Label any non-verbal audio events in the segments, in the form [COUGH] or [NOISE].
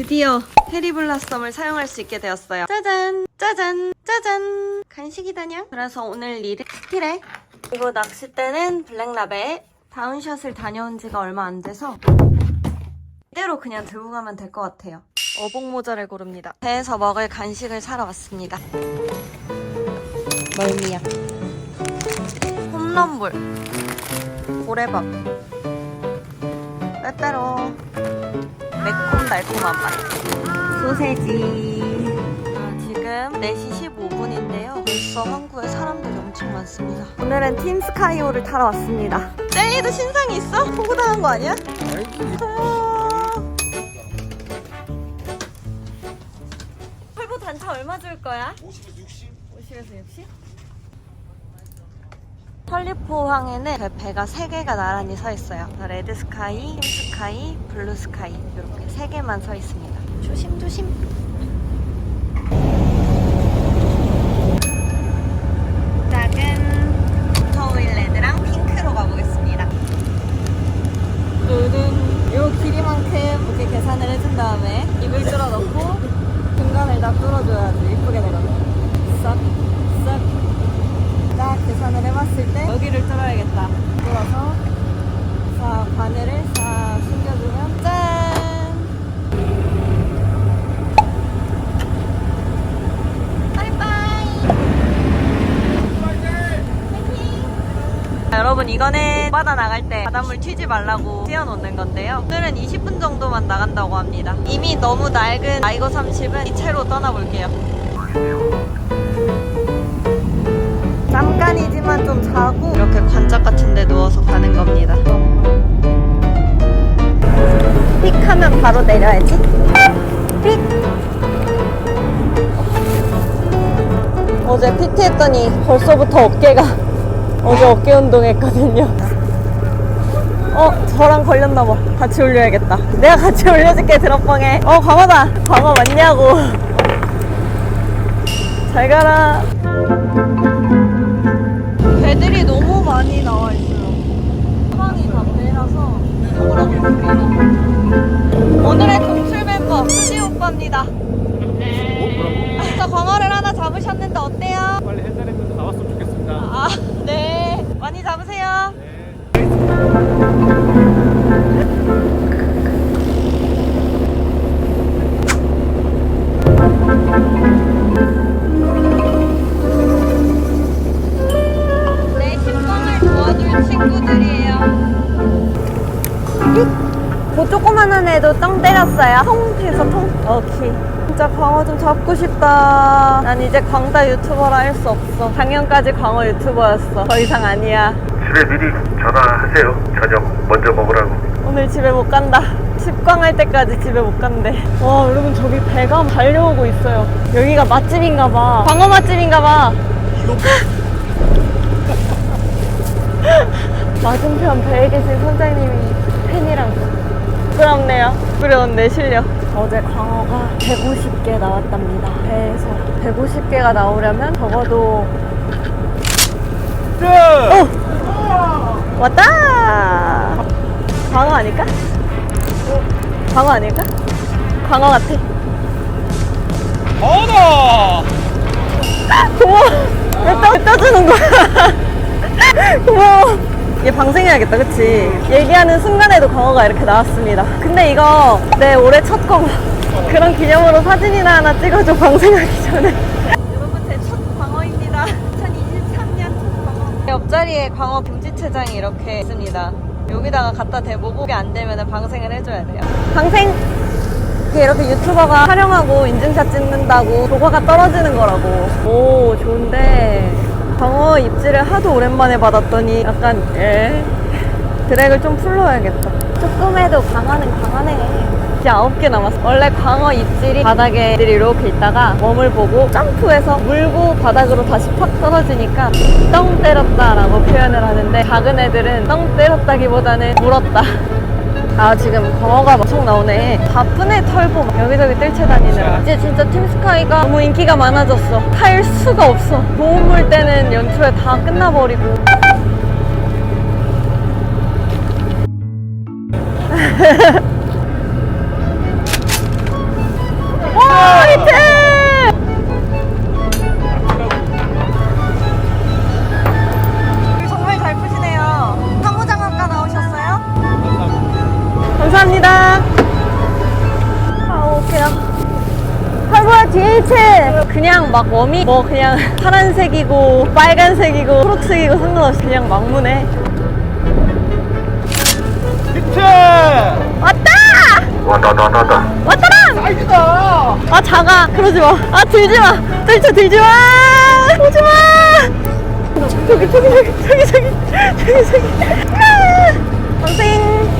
드디어 해리블라썸을 사용할 수 있게 되었어요. 짜잔, 짜잔, 짜잔. 간식이다냥. 그래서 오늘 일은 스티레. 그리고 낚싯대는 블랙라벨. 다운샷을 다녀온 지가 얼마 안 돼서 이대로 그냥 들고 가면 될 것 같아요. 어복 모자를 고릅니다. 배에서 먹을 간식을 사러 왔습니다. 멀미약. 홈런볼. 고래밥. 빼빼로. 매콤달콤한 맛. 소세지. 아, 지금 4시 15분인데요. 벌써 항구에 사람들이 엄청 많습니다. 오늘은 팀 스카이호를 타러 왔습니다. 젤리도 신상이 있어? 보고당한 거 아니야? 아. 펄보 단차 얼마 줄 거야? 50에서 60. 50에서 60? 설리포 항에는 그 배가 3개가 나란히 서 있어요. 레드 스카이, 흰 스카이, 블루 스카이 이렇게 3개만 서 있습니다. 조심조심. 작은 터일 레드랑 핑크로 가보겠습니다. 르른 요 길이만큼 이렇게 계산을 해준 다음에 입을 뚫어 넣고 중간을 다 뚫어줘야지 이쁘게 되거든. 싹, 싹. 딱 계산을 해봤을 때 여기를 뚫어야겠다. 뚫어서 자 바늘을 싹 숨겨주면 짠. 자, 여러분 이거는 바다 나갈 때 바닷물 튀지 말라고 띄워놓는 건데요. 오늘은 20분 정도만 나간다고 합니다. 이미 너무 낡은 아이거 30은 이 채로 떠나볼게요. 잠깐이지만 좀 자고 이렇게 관짝 같은 데 누워서 가는 겁니다. 픽 하면 바로 내려야지. 픽 어제 PT 했더니 벌써부터 어깨가 어제 어깨 운동했거든요. 어, 저랑 걸렸나봐. 같이 올려야겠다. 내가 같이 올려줄게, 드롭방에. 어, 광어다. 광어 맞냐고. 잘 가라. 배들이 너무 많이 나와 있어요. 사방이 다 배라서 이쪽으로 오늘의 동출 멤버 수지 오빠입니다. 저 광어를 하나 잡으셨는데 어때요? 빨리 햇살에서 나왔으면 좋겠습니다. 아, 잡으세요. 네, 친구들이에요. 그 조그만한 애도 똥 때렸어요. 통 해서 통. 오케이. 진짜 광어 좀 잡고 싶다. 난 이제 광다 유튜버라 할 수 없어. 작년까지 광어 유튜버였어. 더 이상 아니야. 집에 미리 전화하세요. 저녁 먼저 먹으라고. 오늘 집에 못 간다. 십광할 때까지 집에 못 간대. 와, 여러분 저기 배가 달려오고 있어요. 여기가 맛집인가 봐. 광어 맛집인가 봐. [LAUGHS] 맞은편 배에 계신 선장님이 팬이랑 부끄럽네요. 부끄러운데 실력. 어제 광어가 150개 나왔답니다. 배에서 150개가 나오려면 적어도 오! 왔다! 광어 아닐까? 광어 아닐까? 광어 같아. 어나! [LAUGHS] 고마워. 왜 떠, 왜 떠주는 거야? [LAUGHS] 고마워. 얘 방생해야겠다, 그치? 얘기하는 순간에도 광어가 이렇게 나왔습니다. 근데 이거 내 올해 첫 광어. 그런 기념으로 사진이나 하나 찍어줘, 방생하기 전에. 여러분, 제 첫 광어입니다. 2023년 첫 광어. 옆자리에 광어 김치채장이 이렇게 있습니다. 여기다가 갖다 대보고 이게 안 되면 방생을 해줘야 돼요. 방생! 이렇게 유튜버가 촬영하고 인증샷 찍는다고 조과가 떨어지는 거라고. 오, 좋은데. 광어 입질을 하도 오랜만에 받았더니 약간, 에? 드랙을 좀 풀러야겠다. 조금 해도 강화는 강하네. 이제 아홉 개 남았어. 원래 광어 입질이 바닥에 들이 이렇게 있다가 웜을 보고 점프해서 물고 바닥으로 다시 팍 떨어지니까 떵 때렸다 라고 표현을 하는데 작은 애들은 떵 때렸다기보다는 물었다. 아 지금 광어가 엄청 나오네. 바쁘네 털보. 막 여기저기 뜰채 다니느라. 이제 진짜 팀스카이가 너무 인기가 많아졌어. 탈 수가 없어. 도움물 때는 연초에 다 끝나버리고 [LAUGHS] 그냥 막 웜이 뭐 그냥 [LAUGHS] 파란색이고 빨간색이고 초록색이고 상관없이 그냥 막무네. 히트! 왔다! 와나 나 나다 왔다랑! 사이즈다! 아 작아 그러지 마. 아 들지 마. 들쳐 들지 마. 오지 마. 저기 저기 저기 저기 저기 저기 저기. 아! 선생.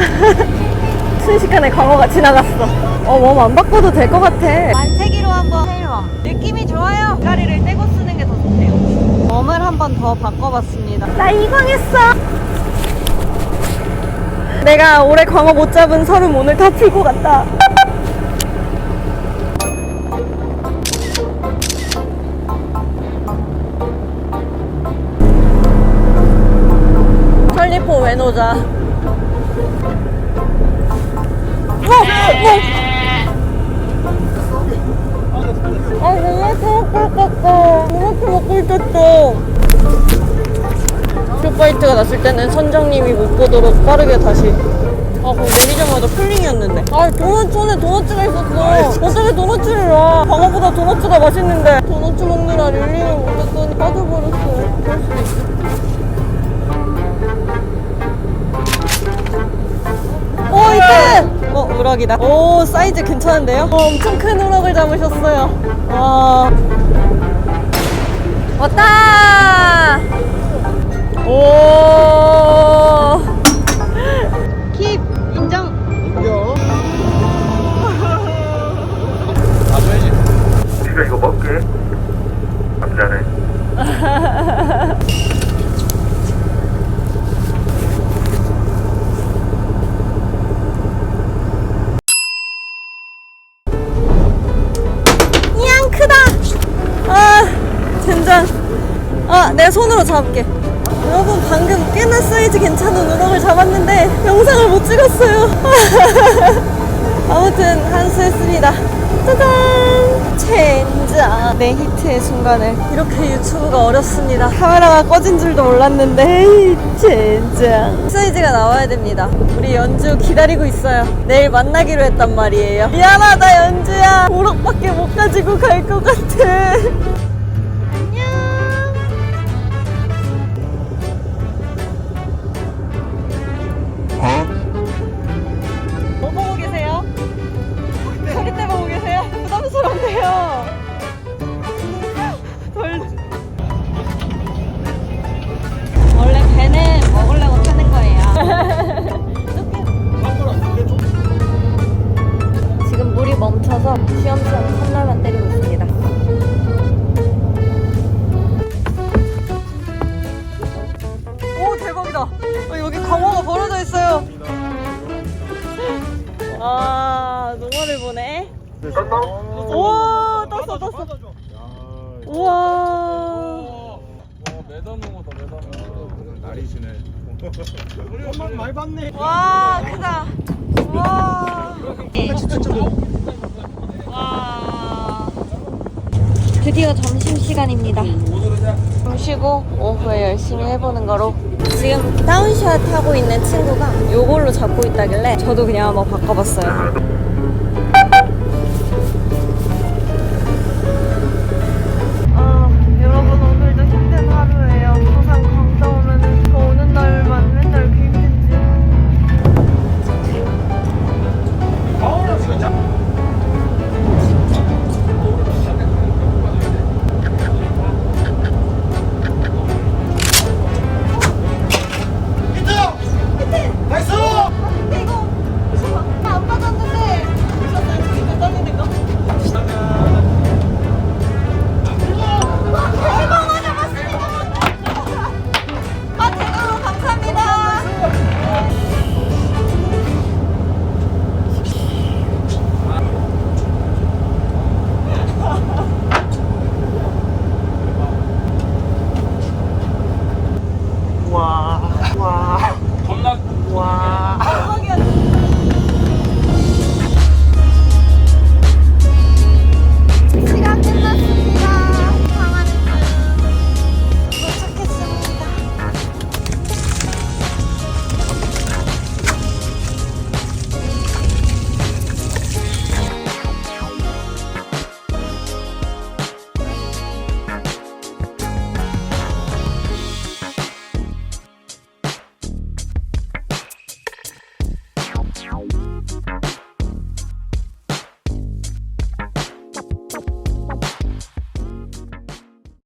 [LAUGHS] 순식간에 광어가 지나갔어. 어, 몸안 바꿔도 될 것 같아. 만세기로 한번 해요. 느낌이 좋아요. 다리를 떼고 쓰는 게 더 좋네요. 몸을 한 번 더 바꿔봤습니다. 나 이광했어. 내가 올해 광어 못 잡은 서름 오늘 다 풀고 갔다. 설리포 왜 놓자? 뭐? 뭐? 아, 너무 먹고 너무 먹고 있었어. 쇼파이트가 났을 때는 선장님이 못 보도록 빠르게 다시. 아, 그럼 내리자마자 풀링이었는데. 아, 도넛 손에 도넛가 있었어. 어떻게 도넛을 놔? 방어보다 도넛가 맛있는데. 도넛 먹느라 릴링을 못했더니 빠져버렸어. 그럴 수도 있어. 오, 이때! 어, 우럭이다. 오, 사이즈 괜찮은데요? 어, 엄청 큰 우럭을 잡으셨어요. 와. 잡을게. 여러분 방금 꽤나 사이즈 괜찮은 우럭을 잡았는데 영상을 못 찍었어요. [LAUGHS] 아무튼 한수했습니다. 짜잔! 젠장! 내 히트의 순간을 이렇게 유튜브가 어렵습니다. 카메라가 꺼진 줄도 몰랐는데 에이, 젠장! 사이즈가 나와야 됩니다. 우리 연주 기다리고 있어요. 내일 만나기로 했단 말이에요. 미안하다 연주야. 우럭밖에 못 가지고 갈 것 같아. [LAUGHS] 봤네. 와 크다. 와. 와. 드디어 점심 시간입니다. 좀 쉬고 오후에 열심히 해보는 거로. 지금 다운샷 하고 있는 친구가 요걸로 잡고 있다길래 저도 그냥 한번 바꿔봤어요.